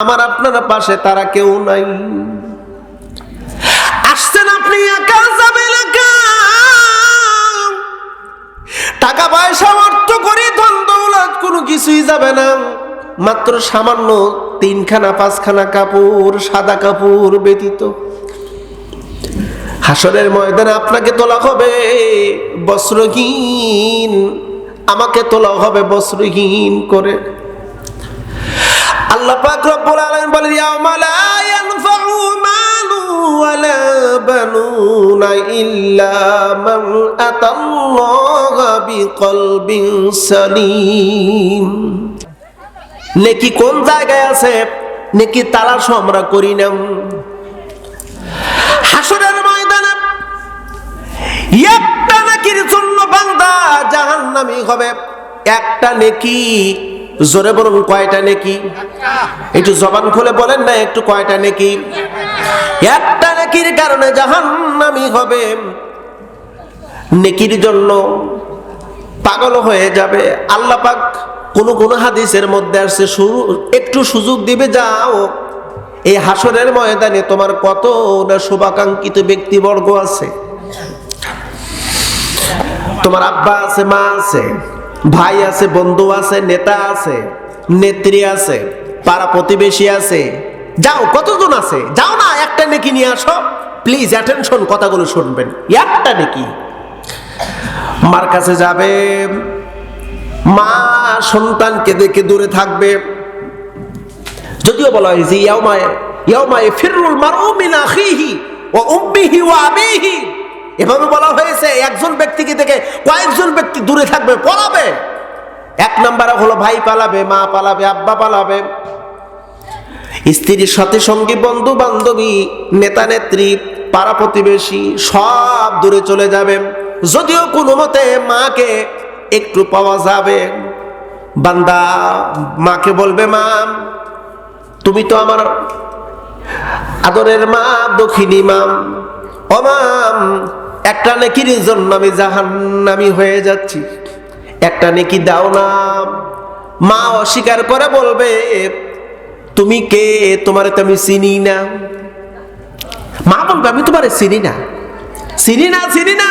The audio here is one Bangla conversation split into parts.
আমার আপনার পাশে তারা কেউ নাই। আসছেন আপনি যাবেন টাকা পয়সা, অর্থ করে, ধন দৌলত, কোনো কিছুই যাবে না। মাত্র সামান্য তিনখানা, পাঁচখানা কাপড়, সাদা কাপড় ব্যতীত। হাসরের ময়দানে আপনাকে তোলা হবে বস্ত্রহীন। আমাকে তোলা হবে বস্ত্রহীন করে। আল্লাহ পাক রব্বুল আলামিন বলেন, ইয়াউমা লা ইয়ানফাউ মালু ওয়ালা বানুনা ইল্লা মান আতাল্লাহা বিকলবিন সালিম। নেকি কোন জায়গায় আছে? নেকি তালাশ আমরা করি না। হাসরের ময়দানে একটা নেকির জন্য বান্দা জাহান্নামী হবে। একটা নেকি জোরে বলুন, কয়টা নেকি? একটু জবান খুলে বলেন না, একটু কয়টা নেকি? একটা নেকির কারণে জাহান্নামী হবে। নেকির জন্য পাগল হয়ে যাবে। আল্লাহ পাক কোন কোন হাদিসের মধ্যে আসছে, শুরু একটু সুযোগ দিবে, যাও। এই হাসরের ময়দানে তোমার কত না শুভাকাঙ্ক্ষিত ব্যক্তিবর্গ আছে। তোমার আব্বা আছে, মা আছে। ভাই আছে, বন্ধু আছে, নেতা আছে, নেত্রী আছে, পাড়া প্রতিবেশী আছে। যাও, কতজন আছে? যাও না, একটা নেকি নিয়ে আসো। প্লিজ অ্যাটেনশন কথাগুলো শুনবেন। একটা নেকি। মার কাছে যাবে। মা সন্তানকে দেখে দূরে থাকবে। যদিও বলা হয়েছে ইয়াউমায় ইয়াউমায় ফিরুল মারউমিন আখিহি ওয়া উম্মিহি ওয়া আবিহি। এভাবে বলা হয়েছে, একজন ব্যক্তিকে থেকে কয়েকজন ব্যক্তি দূরে থাকবে, পলাবে। এক নম্বরে হলো ভাই পালাবে, মা পালাবে, আব্বা পালাবে। স্ত্রীর সাথে সঙ্গী বন্ধু বান্ধবী নেতা, নেত্রী, পাড়া প্রতিবেশী, সব দূরে চলে যাবে। যদিও কোনো মতে মাকে একটু পাওয়া যাবে। বান্দা মাকে বলবে, মা, তুমি তো আমার আদরের মা দক্ষিণী মাম অমাম একটা নেকির জন্য আমি জাহান্নামি হয়ে যাচ্ছি। একটা নেকি দাও না। মা অস্বীকার করে বলবে, তুমি কে? তোমারে তো আমি চিনি না। মা বলবে, আমি তোমারে চিনি না। চিনি না চিনি না।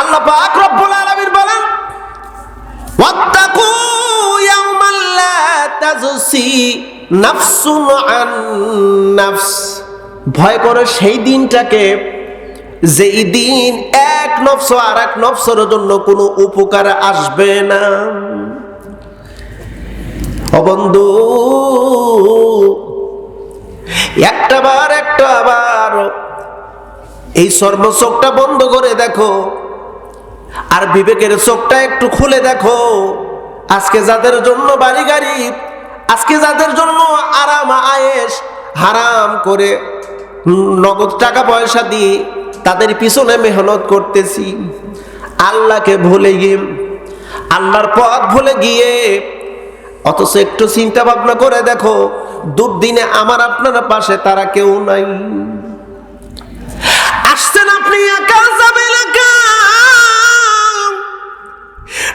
আল্লাহ পাক রব্বুল আলামিন বলেন, ওয়াত্তাকু ইয়াওমান লা তাজসি নাফসুন আন নাফস। ভয় করো সেই দিনটাকে যেই দিন এক নফস আর এক নফসের জন্য কোনো উপকার আসবে না। অবন্ধু একটা বার একটা বার এই সর্বচোখটা বন্ধ করে দেখো আর বিবেকের চোখটা একটু খুলে দেখো। আজকে যাদের জন্য বাড়ি গাড়ি, আজকে যাদের জন্য আরাম আয়েস হারাম করে নগদ টাকা পয়সা দিয়ে তাদের পিছনে মেহনত করতেছি। আল্লাহকে ভুলে গিয়ে, আল্লাহর পথ ভুলে গিয়ে, অথচ একটু চিন্তা ভাবনা করে দেখো, দুর্দিনে আমার আপনার পাশে তারা কেউ নাই। আসছেন আপনি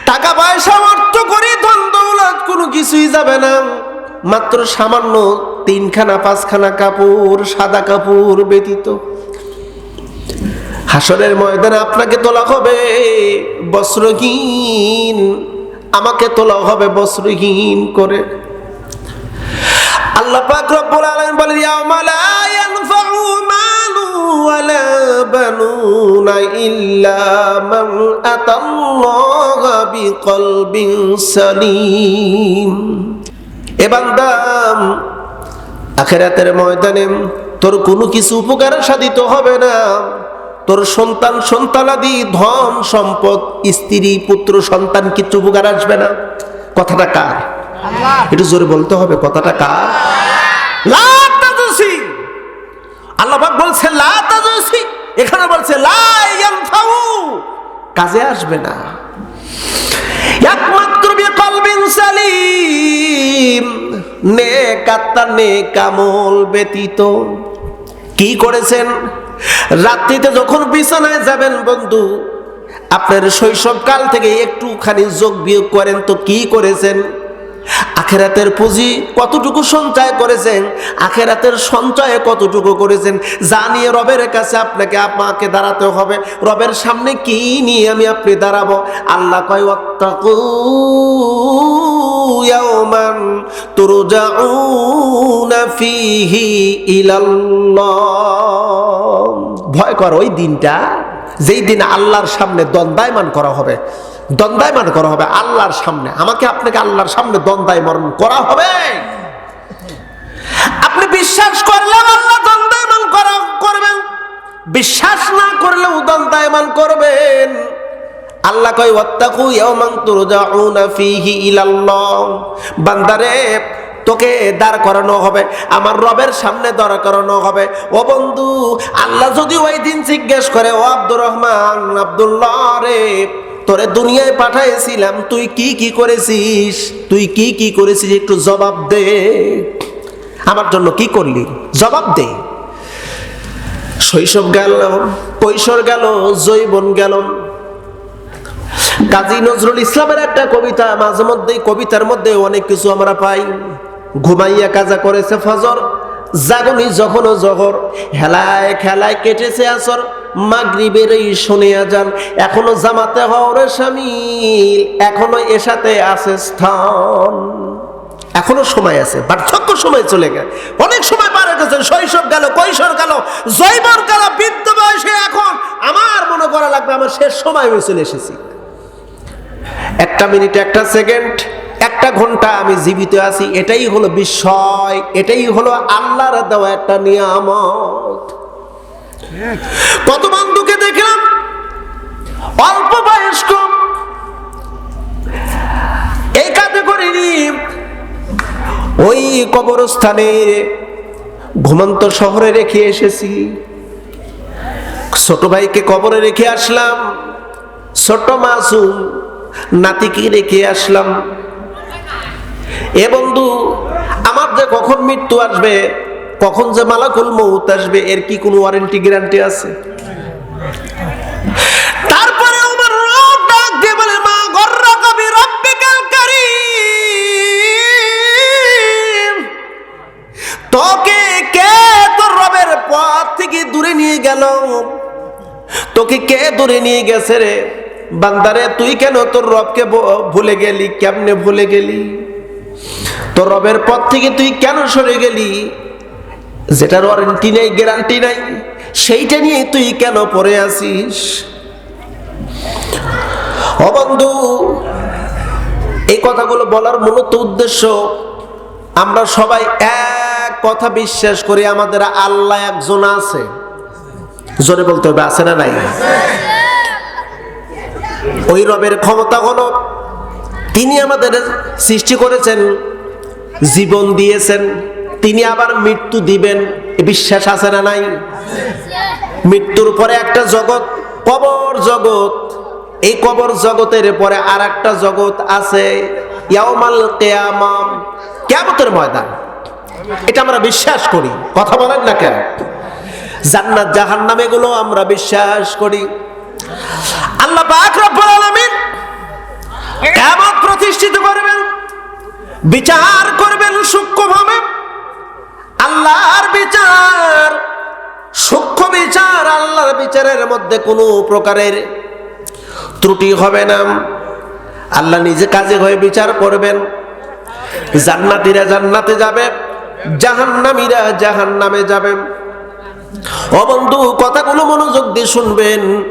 টাকা পয়সা, অর্থ করে, ধন দৌলত, কোনো কিছুই যাবে না। মাত্র সামান্য তিনখানা, পাঁচখানা কাপড়, সাদা কাপড় ব্যতীত। হাসরের ময়দানে আপনাকে তোলা হবে বস্ত্রহীন আমাকে তোলা হবে বস্ত্রহীন করে। আল্লাহ পাক রব্বুল আলামিন বলেন, ইয়াউমা লা ইয়ানফাউ মালু ওয়ালা বানুনা ইল্লা মান আতাল্লাহা বিকলবিন সালিম। এ বান্দাম আখেরাতের ময়দানে তোর কোনো কিছু উপকার সাধিত হবে না। তোর সন্তান সন্তানাদি ধন সম্পদ স্ত্রী পুত্র সন্তান কিছু উপকার আসবে না? কথাটা কার? একটু জোরে বলতে হবে কথাটা কার? লা তাজসি। আল্লাহ বলছে এখানে বলছে কাজে আসবে না। একমাত্র বিকলবিন সালিম। নেক আত্মা নেক আমল ব্যতীত। কি করেছেন? রাত্রিতে যখন বিছানায় যাবেন বন্ধু, আপনার শৈশবকাল থেকে একটুখানি যোগ বিয়োগ করেন তো কি করেছেন? আখেরাতের পুঁজি কতটুকু সঞ্চয় করেছেন? আখেরাতের সঞ্চয়ে কতটুকু করেছেন? যা নিয়ে রবের কাছে আপনাকে আপনাকে দাঁড়াতে হবে। রবের সামনে কি নিয়ে আমি আপনি দাঁড়াবো? আল্লাহ কয় ইলাল্লাহ। ভয় কর, ওই দিনটা যেই দিন আল্লাহর সামনে দ্বন্দ্বায়মান করা হবে দ্বন্দ্বায়মান করা হবে আল্লাহর সামনে। আমাকে আপনাকে আল্লাহর সামনে দ্বন্দ্বায়মান করা হবে। আপনি বিশ্বাস করলেন আল্লাহ দ্বন্দ্বায়মান করা করবেন, বিশ্বাস না করলেও দ্বন্দ্বায়মান করবেন। আল্লাহ কয়, ওয়াত্তাকু ইয়াওমান তুরজাউনা ফীহি ইলাল্লাহ। বান্দারে তোকে দাঁড় করানো হবে, আমার রবের সামনে দাঁড় করানো হবে। ও বন্ধু, আল্লাহ যদি ওই দিন জিজ্ঞেস করে, ও আব্দুর রহমান, আব্দুল্লাহ রে, তোরে দুনিয়ায় পাঠাইছিলাম, তুই কি কি করেছিস? তুই কি কি করেছিস? একটু জবাব দে। আমার জন্য কি করলি? জবাব দে। শৈশব গেল, কৈশোর গেল জৈবন গেল। কাজী নজরুল ইসলামের একটা কবিতা, মাঝে মধ্যেই কবিতার মধ্যে অনেক কিছু আমরা পাই। ঘুমাইয়া কাজা করেছে ফজর, জাগনি যখন জহর হেলায় খেলায় কেটেছে আসর, মাগরিবের এই শুনিয়া যান, এখনও জামাতে হওয়ার সামিল এখনও এসাতে আছে স্থান। এখনও সময় আছে, পার্থক্য সময় চলে গেল। অনেক সময় পার গেছে, শৈশব গেল, কৈশোর গেল জৈবন গেল, বৃদ্ধ বয়সে এখন আমার মনে করা লাগবে, আমার শেষ সময় হয়ে চলে এসেছি। একটা মিনিট, একটা সেকেন্ড। একটা ঘণ্টা আমি জীবিত আছি, এটাই হলো বিস্ময় এটাই হলো আল্লাহর দেওয়া একটা নিয়ামত। কত বন্ধুকে দেখলাম, অল্প বয়স্ক। এই করিনি। ওই কবরস্থানে ঘুমন্ত শহরে রেখে এসেছি। ছোট ভাইকে কবরে রেখে আসলাম। ছোট মাসুম নাতিকে রেখে আসলাম। এ বন্ধু, আমার যে কখন মৃত্যু আসবে, কখন যে মালাকুল মৌত আসবে, এর কি কোনো ওয়ারেন্টি গ্যারান্টি আছে? তারপরে আমার রব তোকে কে তোর রবের পথ থেকে দূরে নিয়ে গেল? তোকে কে দূরে নিয়ে গেছে রে? বান্দারে, তুই কেন তোর রবকে ভুলে গেলি? কেমনে ভুলে গেলি? তোর রবের পথ থেকে তুই কেন সরে গেলি? যেটার ওয়ারেন্টি নেই, গ্যারান্টি নাই, সেইটা নিয়ে তুই কেন পড়ে আসিস অবন্ধু এই কথাগুলো বলার মূলত উদ্দেশ্য, আমরা সবাই এক কথা বিশ্বাস করি, আমাদের আল্লাহ একজন আছে। জোরে বলতে হবে, আছে না নাই? ওই রবের ক্ষমতা হলো, তিনি আমাদের সৃষ্টি করেছেন। জীবন দিয়েছেন। তিনি আবার মৃত্যু দিবেন। বিশ্বাস আছে না নাই? মৃত্যুর পরে একটা জগৎ, কবর জগৎ। এই কবর জগতের পরে আর একটা জগৎ আছে, ইয়াউমাল কেয়ামাম ময়দান। এটা আমরা বিশ্বাস করি। কথা বলেন না কেন? জান্নাত, জাহান্নাম, এগুলো আমরা বিশ্বাস করি। আল্লাহ পাক রব্বুল প্রতিষ্ঠিত করবেন। বিচার করবেন সূক্ষ্মভাবে। আল্লাহর বিচার, সূক্ষ্ম বিচার আল্লাহর বিচারের মধ্যে কোনো প্রকারের ত্রুটি হবে না। আল্লাহ নিজে কাজে হয়ে বিচার করবেন। জান্নাতীরা জান্নাতে যাবে, জাহান্নামীরা জাহান্নামে যাবে। ও বন্ধু, কথাগুলো মনোযোগ দিয়ে শুনবেন।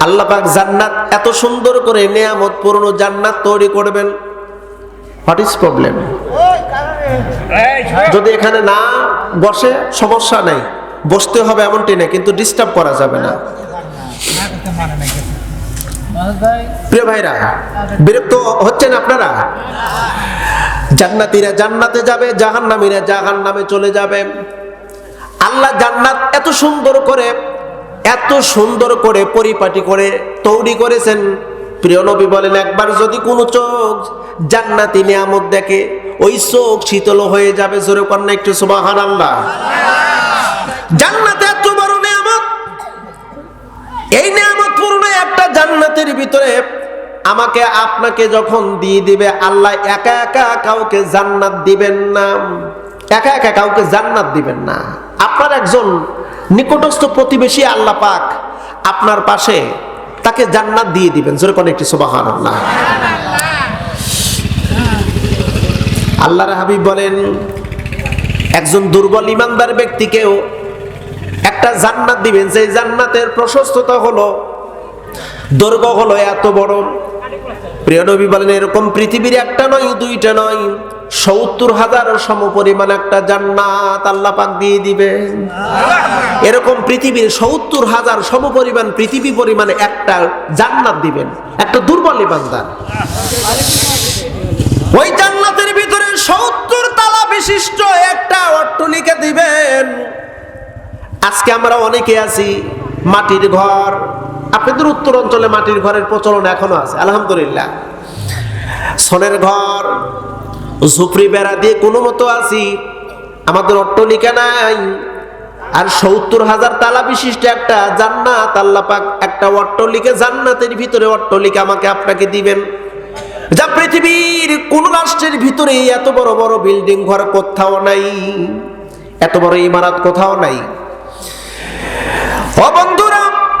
আল্লাহ পাক জান্নাত এত সুন্দর করে নেয়ামত পূর্ণ জান্নাত তৈরি করবেন। হোয়াট ইজ প্রবলেম যদি এখানে না বসে, সমস্যা নেই। বসতে হবে এমনটি না কিন্তু ডিস্টার্ব করা যাবে না। প্রিয় ভাইরা, বিরক্ত হচ্ছেন আপনারা? জান্নাতীরা জান্নাতে যাবে, জাহান্নামীরা জাহান্নামে চলে যাবে। আল্লাহ জান্নাত এত সুন্দর করে, এত সুন্দর করে পরিপাটি করে, তৈরি করেছেন। প্রিয় নবী বলেন, একবার যদি কোনো চোখ জান্নাতি নিয়ামত দেখে, ওই চোখ শীতল হয়ে যাবে। জোরে কন্যা একটু সুবাহান আল্লাহ জান্নাতে এত বড় নিয়ামত? এই নিয়ামত পূর্ণ একটা জান্নাতের ভিতরে আমাকে, আপনাকে যখন দিয়ে দিবে, আল্লাহ একা একা কাউকে জান্নাত দিবেন না। একা একা কাউকে জান্নাত দিবেন না। আপনার একজন নিকটস্থ প্রতিবেশী আল্লাহ পাক আপনার পাশে তাকে জান্নাত দিয়ে দিবেন। যেরকম একটি সুবাহান আল্লাহ আল্লাহর হাবিব বলেন, একজন দুর্বল ইমানদার ব্যক্তিকেও একটা জান্নাত দিবেন। সেই জান্নাতের প্রশস্ততা হলো দৈর্ঘ্য হলো এত বড়। প্রিয় নবী বলেন, এরকম পৃথিবীর একটা নয়, দুইটা নয়। সত্তর হাজার সম পরিমাণ একটা জান্নাত আল্লাহ পাক দিয়ে দিবেন। এরকম পৃথিবীর সত্তর হাজার সম পরিমাণ পৃথিবী পরিমাণে একটা জান্নাত দিবেন। একটা দুর্বল ইমানদার। ওই জান্নাতের ভিতরে সত্তর তালা বিশিষ্ট একটা অট্টলিকা দিবেন। আজকে আমরা অনেকে আছি, মাটির ঘর। আপনাদের উত্তর অঞ্চলে মাটির ঘরের প্রচলন এখনও আছে, আলহামদুলিল্লাহ। সনের ঘর ঝুপড়ি বেড়া দিয়ে কোনো মতো আছি। আমাদের অট্টলিকা নাই। আর সত্তর হাজার তালা বিশিষ্ট একটা জান্নাত, আল্লাহ পাক একটা অট্টলিকা জান্নাতের ভিতরে অট্টলিকা আমাকে আপনাকে দিবেন। যা পৃথিবীর কোন রাষ্ট্রের ভিতরে এত বড় বড় বিল্ডিং ঘর কোথাও নাই। এত বড় ইমারত কোথাও নাই। বন্ধুরা